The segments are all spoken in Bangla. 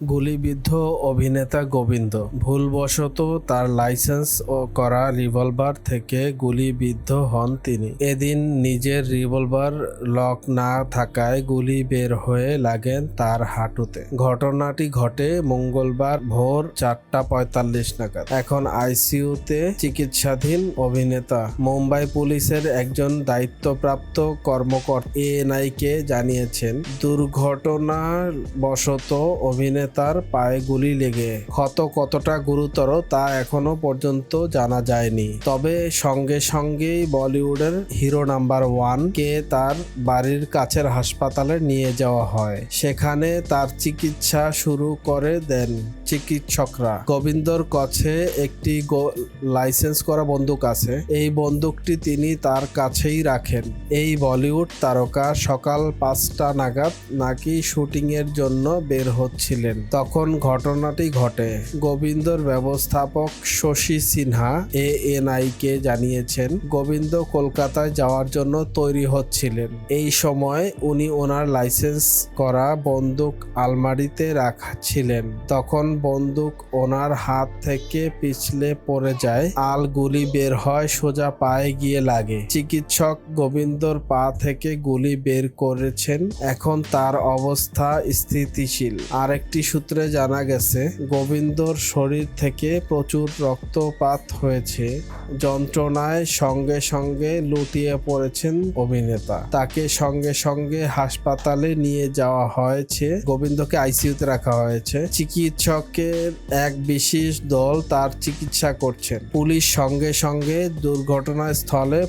গুলিবিদ্ধ অভিনেতা গোবিন্দ। ভুলবশত তার লাইসেন্স ও করা রিভলভার থেকে গুলিবিদ্ধ হন তিনি। এদিন নিজের রিভলভার লক না থাকায় গুলি বের হয়ে লাগেন তার হাঁটুতে। ঘটনাটি ঘটে মঙ্গলবার ভোর চারটা পঁয়তাল্লিশ নাগাদ। এখন আইসিইউতে চিকিৎসাধীন অভিনেতা। মুম্বাই পুলিশের একজন দায়িত্বপ্রাপ্ত কর্মকর্তা এএনআইকে জানিয়েছেন দুর্ঘটনার বশত অভিনেতার পায়ে গুলি লেগে। ক্ষত কতটা গুরুতর তা এখনও পর্যন্ত জানা যায়নি। তবে সঙ্গে সঙ্গেই বলিউডের হিরো নাম্বার ওয়ান কে তার বাড়ির কাছের হাসপাতালে নিয়ে যাওয়া হয়। সেখানে তার চিকিৎসা শুরু করে দেন। চিকিৎসকরা। গোবিন্দর কাছে একটি লাইসেন্স করা বন্দুক আছে। এই বন্দুকটি তিনি তার কাছেই রাখেন। এই বলিউড তারকা সকাল পাঁচটা নাগাদ নাকি শুটিং এর জন্য বের হচ্ছিলেন। তখন ঘটনাটি ঘটে। গোবিন্দর ব্যবস্থাপক শশী সিনহা এ এন কে জানিয়েছেন, গোবিন্দ কলকাতায় যাওয়ার জন্য তৈরি হচ্ছিলেন। এই সময় উনি ওনার লাইসেন্স করা বন্দুক আলমারিতে রাখছিলেন। তখন বন্দুক ওনার হাত থেকে পিছলে পড়ে যায়। আল গুলি বের হয়, সোজা পায়ে গিয়ে লাগে। চিকিৎসক গোবিন্দর পা থেকে গুলি বের করেছেন। এখন তার অবস্থা স্থিতিশীল। আরেকটি সূত্রে জানা গেছে, গোবিন্দর শরীর থেকে প্রচুর রক্তপাত হয়েছে। যন্ত্রণায় সঙ্গে সঙ্গে লুটিয়ে পড়েছেন অভিনেতা। তাকে সঙ্গে সঙ্গে হাসপাতালে নিয়ে যাওয়া হয়েছে। গোবিন্দকে আইসিইউতে রাখা হয়েছে। চিকিৎসকের এক বিশেষ দল তার চিকিৎসা করছেন। পুলিশ সঙ্গে সঙ্গে দুর্ঘটনাস্থলে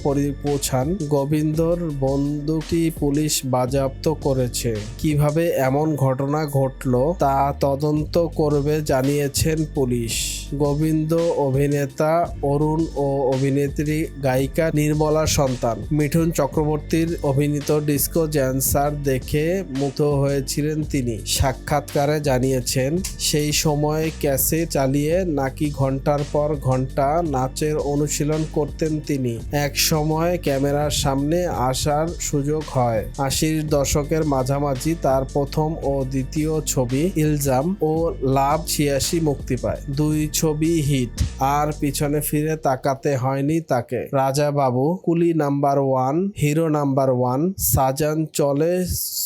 পৌঁছান। গোবিন্দর বন্দুকটি পুলিশ বাজেয়াপ্ত করেছে। কীভাবে এমন ঘটনা ঘটল তা তদন্ত করবে জানিয়েছেন পুলিশ। গোবিন্দ অভিনেতা, অরুণ ও অভিনেত্রী গায়িকা নির্মলার সন্তান। মিঠুন চক্রবর্তীর অভিনীত ডিস্কো জ্যান্সার দেখে মুগ্ধ হয়েছিলেন তিনি। সাক্ষাৎকারে জানিয়েছেন, সেই সময় ক্যাসে চালিয়ে নাকি ঘণ্টার পর ঘণ্টা নাচের অনুশীলন করতেন তিনি। এক সময় ক্যামেরার সামনে আসার সুযোগ হয়। আশির দশকের মাঝামাঝি তার প্রথম ও দ্বিতীয় ছবি ইলজাম ও লাভ ছিয়াশি মুক্তি পায়। দুই ছবি হিট। আর পিছনে ফিরে তাকাতে হয়নি তাকে। Raja Babu coolie number one, hero number one, Saajan Chale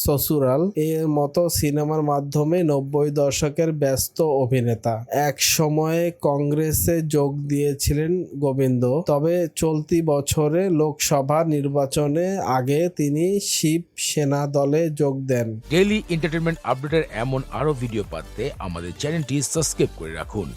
Sasural. এর মতো সিনেমার মাধ্যমে নব্বই দশকের ব্যস্ত অভিনেতা। এক সময়ে কংগ্রেসে যোগ দিয়েছিলেন গোবিন্দ। তবে চলতি বছরে লোকসভা নির্বাচনে আগে তিনি শিব সেনা দলে যোগ দেন। ডেইলি এন্টারটেনমেন্ট আপডেটের এমন আরও ভিডিও পাতে আমাদের চ্যানেলটি সাবস্ক্রাইব করে রাখুন।